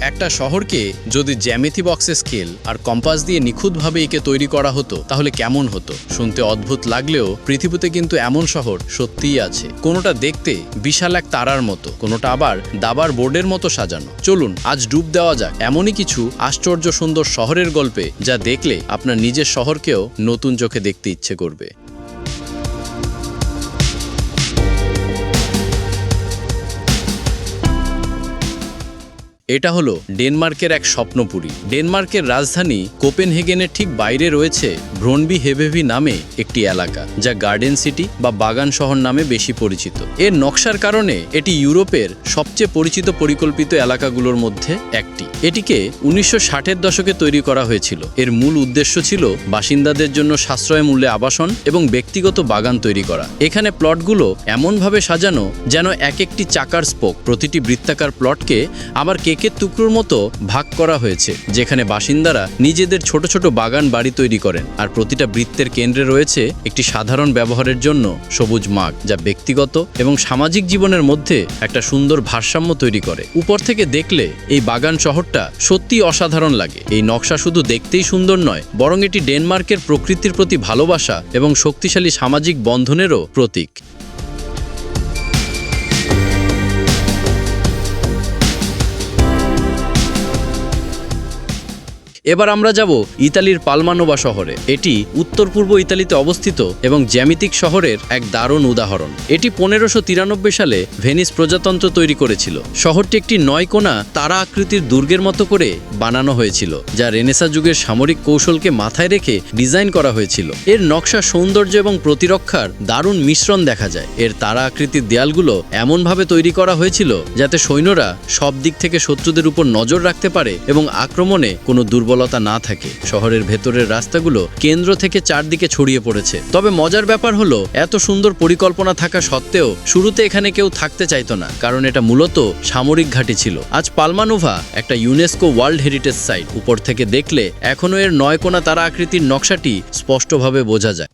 একটা শহরকে যদি জ্যামিতি বক্সে স্কেল আর কম্পাস দিয়ে নিখুঁতভাবে একে তৈরি করা হতো, তাহলে কেমন হতো? শুনতে অদ্ভুত লাগলেও পৃথিবীতে কিন্তু এমন শহর সত্যিই আছে। কোনোটা দেখতে বিশাল এক তারার মতো, কোনোটা আবার দাবার বোর্ডের মতো সাজানো। চলুন, আজ ডুব দেওয়া যাক এমনই কিছু আশ্চর্য সুন্দর শহরের গল্পে যা দেখলে আপনার নিজের শহরকেও নতুন চোখে দেখতে ইচ্ছে করবে। এটা হলো ডেনমার্কের এক স্বপ্নপুরী। ডেনমার্কের রাজধানী কোপেনহেগেনের ঠিক বাইরে রয়েছে ভ্রনবি হেভেভি নামে একটি এলাকা, যা গার্ডেন সিটি বা বাগান শহর নামে বেশি পরিচিত। এর নকশার কারণে এটি ইউরোপের সবচেয়ে পরিচিত পরিকল্পিত এলাকাগুলোর মধ্যে একটি। এটিকে উনিশশো ষাটের দশকে তৈরি করা হয়েছিল। এর মূল উদ্দেশ্য ছিল বাসিন্দাদের জন্য সাশ্রয় মূল্যে আবাসন এবং ব্যক্তিগত বাগান তৈরি করা। এখানে প্লটগুলো এমনভাবে সাজানো যেন এক একটি চাকার স্পোক, প্রতিটি বৃত্তাকার প্লটকে আবার কেকের টুকরোর মতো ভাগ করা হয়েছে, যেখানে বাসিন্দারা নিজেদের ছোট ছোট বাগান বাড়ি তৈরি করেন আর প্রতিটা বৃত্তের কেন্দ্রে রয়েছে একটি সাধারণ ব্যবহারের জন্য সবুজ মাগ, যা ব্যক্তিগত এবং সামাজিক জীবনের মধ্যে একটা সুন্দর ভারসাম্য তৈরি করে। উপর থেকে দেখলে এই বাগান শহরটা সত্যিই অসাধারণ লাগে। এই নকশা শুধু দেখতেই সুন্দর নয়, বরং এটি ডেনমার্কের প্রকৃতির প্রতি ভালোবাসা এবং শক্তিশালী সামাজিক বন্ধনেরও প্রতীক। এবার আমরা যাব ইতালির পালমানোবা শহরে। এটি উত্তর পূর্ব ইতালিতে অবস্থিত এবং জ্যামিতিক শহরের এক দারুণ উদাহরণ। এটি পনেরোশো তিরানব্বই সালে ভেনিস প্রজাতন্ত্র তৈরি করেছিল। শহরটি একটি নয় কোণা তারা আকৃতির দুর্গের মতো করে বানানো হয়েছিল, যা রেনেসা যুগের সামরিক কৌশলকে মাথায় রেখে ডিজাইন করা হয়েছিল। এর নকশা সৌন্দর্য এবং প্রতিরক্ষার দারুণ মিশ্রণ দেখা যায়। এর তারা আকৃতির দেয়ালগুলো এমনভাবে তৈরি করা হয়েছিল যাতে সৈন্যরা সব দিক থেকে শত্রুদের উপর নজর রাখতে পারে এবং আক্রমণে কোনো দুর্বলতা না থাকে, শহরের ভেতরের রাস্তাগুলো কেন্দ্র থেকে চারদিকে ছড়িয়ে পড়েছে। তবে মজার ব্যাপার হলো, এত সুন্দর পরিকল্পনা থাকা সত্ত্বেও শুরুতে এখানে কেউ থাকতে চাইতো না, কারণ এটা মূলত সামরিক ঘাঁটি ছিল। আজ পালমানোভা, একটা ইউনেস্কো ওয়ার্ল্ড হেরিটেজ সাইট, উপর থেকে দেখলে এখনও এর নয় কোনা তারা আকৃতির নকশাটি স্পষ্টভাবে বোঝা যায়।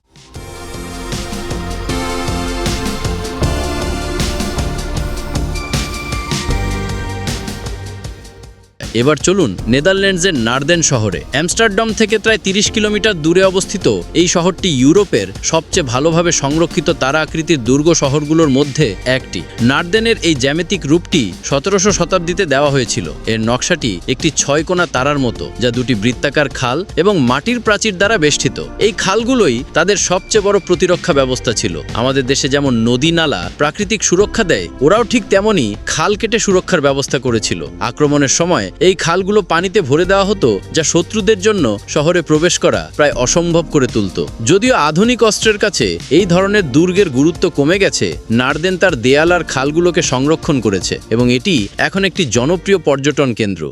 এবার চলুন নেদারল্যান্ডসের নার্দেন শহরে। অ্যামস্টারডাম থেকে প্রায় তিরিশ কিলোমিটার দূরে অবস্থিত এই শহরটি ইউরোপের সবচেয়ে ভালোভাবে সংরক্ষিত তারা আকৃতির দুর্গ শহরগুলোর মধ্যে একটি। নার্দেনের এই জ্যামিতিক রূপটি সতেরোশো শতাব্দীতে দেওয়া হয়েছিল। এর নকশাটি একটি ছয় কোণা তারার মতো, যা দুটি বৃত্তাকার খাল এবং মাটির প্রাচীর দ্বারা বেষ্টিত। এই খালগুলোই তাদের সবচেয়ে বড় প্রতিরক্ষা ব্যবস্থা ছিল। আমাদের দেশে যেমন নদী নালা প্রাকৃতিক সুরক্ষা দেয়, ওরাও ঠিক তেমনই খাল কেটে সুরক্ষার ব্যবস্থা করেছিল। আক্রমণের সময় এই খালগুলো পানিতে ভরে দেওয়া হতো যা শত্রুদের জন্য শহরে প্রবেশ করা প্রায় অসম্ভব করে তুলত। যদিও আধুনিক অস্ত্রের কাছে এই ধরনের দুর্গের গুরুত্ব কমে গেছে, নারদেন তার দেয়াল আর খালগুলোকে সংরক্ষণ করেছে এবং এটি এখন একটি জনপ্রিয় পর্যটন কেন্দ্র।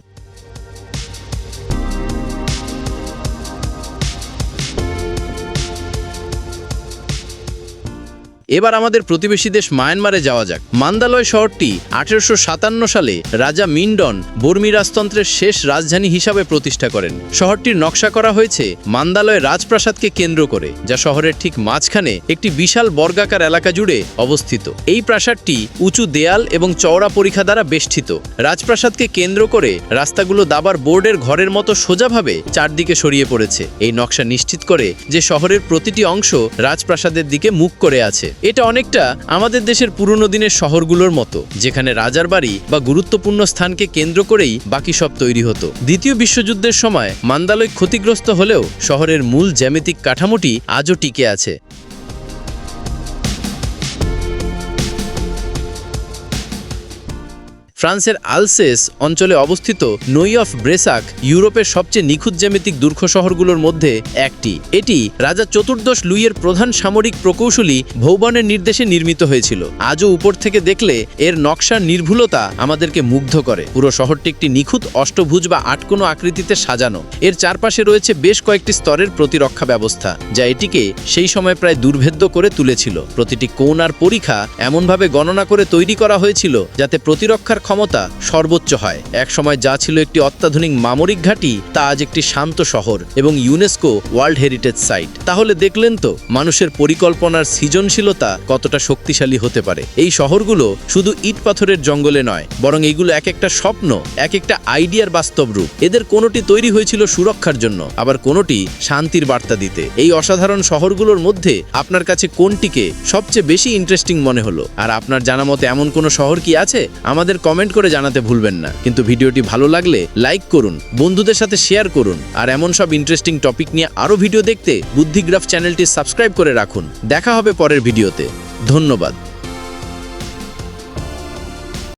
এবার আমাদের প্রতিবেশী দেশ মায়ানমারে যাওয়া যাক। মান্দালয় শহরটি আঠেরোশো সাতান্ন সালে রাজা মিন্ডন বর্মী রাজতন্ত্রের শেষ রাজধানী হিসাবে প্রতিষ্ঠা করেন। শহরটির নকশা করা হয়েছে মান্দালয় রাজপ্রাসাদকে কেন্দ্র করে, যা শহরের ঠিক মাঝখানে একটি বিশাল বর্গাকার এলাকা জুড়ে অবস্থিত। এই প্রাসাদটি উঁচু দেয়াল এবং চওড়া পরীক্ষা দ্বারা বেষ্টিত। রাজপ্রাসাদকে কেন্দ্র করে রাস্তাগুলো দাবার বোর্ডের ঘরের মতো সোজাভাবে চারদিকে সরিয়ে পড়েছে। এই নকশা নিশ্চিত করে যে শহরের প্রতিটি অংশ রাজপ্রাসাদের দিকে মুখ করে আছে। এটা অনেকটা আমাদের দেশের পুরনো দিনের শহরগুলোর মতো, যেখানে রাজার বাড়ি বা গুরুত্বপূর্ণ স্থানকে কেন্দ্র করেই বাকি সব তৈরি হতো। দ্বিতীয় বিশ্বযুদ্ধের সময় মান্দালয় ক্ষতিগ্রস্ত হলেও শহরের মূল জ্যামিতিক কাঠামোটি আজও টিকে আছে। ফ্রান্সের আলসেস অঞ্চলে অবস্থিত নই অফ ব্রেসাক ইউরোপের সবচেয়ে নিখুঁত জ্যামিতিক দুর্গ শহরগুলোর মধ্যে একটি। এটি রাজা চতুর্দশ লুইয়ের প্রধান সামরিক প্রকৌশলী ভৌবনের নির্দেশে নির্মিত হয়েছিল। আজও উপর থেকে দেখলে এর নকশার নির্ভুলতা আমাদেরকে মুগ্ধ করে। পুরো শহরটি একটি নিখুঁত অষ্টভুজ বা আটকোনো আকৃতিতে সাজানো। এর চারপাশে রয়েছে বেশ কয়েকটি স্তরের প্রতিরক্ষা ব্যবস্থা, যা এটিকে সেই সময় প্রায় দুর্ভেদ্য করে তুলেছিল। প্রতিটি কোণ আর পরীক্ষা এমনভাবে গণনা করে তৈরি করা হয়েছিল, যাতে প্রতিরক্ষার ক্ষমতা সর্বোচ্চ হয়। একসময় যা ছিল একটি অত্যাধুনিক মামরিক ঘাঁটি, তা আজ একটি শান্ত শহর এবং ইউনেস্কো ওয়ার্ল্ড হেরিটেজ সাইট। তাহলে দেখলেন তো, মানুষের পরিকল্পনার সৃজনশীলতা কতটা শক্তিশালী হতে পারে। এই শহরগুলো শুধু ইট পাথরের জঙ্গলে নয়, বরং এগুলো এক একটা স্বপ্ন, এক একটা আইডিয়ার বাস্তব রূপ। এদের কোনোটি তৈরি হয়েছিল সুরক্ষার জন্য, আবার কোনোটি শান্তির বার্তা দিতে। এই অসাধারণ শহরগুলোর মধ্যে আপনার কাছে কোনটিকে সবচেয়ে বেশি ইন্টারেস্টিং মনে হলো? আর আপনার জানা মতো এমন কোনো শহর কি আছে? আমাদের কমেন্ট করে জানাতে ভুলবেন না। কিন্তু ভিডিওটি ভালো লাগলে লাইক করুন, বন্ধুদের সাথে শেয়ার করুন, আর এমন সব ইন্টারেস্টিং টপিক নিয়ে আরও ভিডিও দেখতে বুদ্ধিগ্রাফ চ্যানেলটি সাবস্ক্রাইব করে রাখুন। দেখা হবে পরের ভিডিওতে ধন্যবাদ।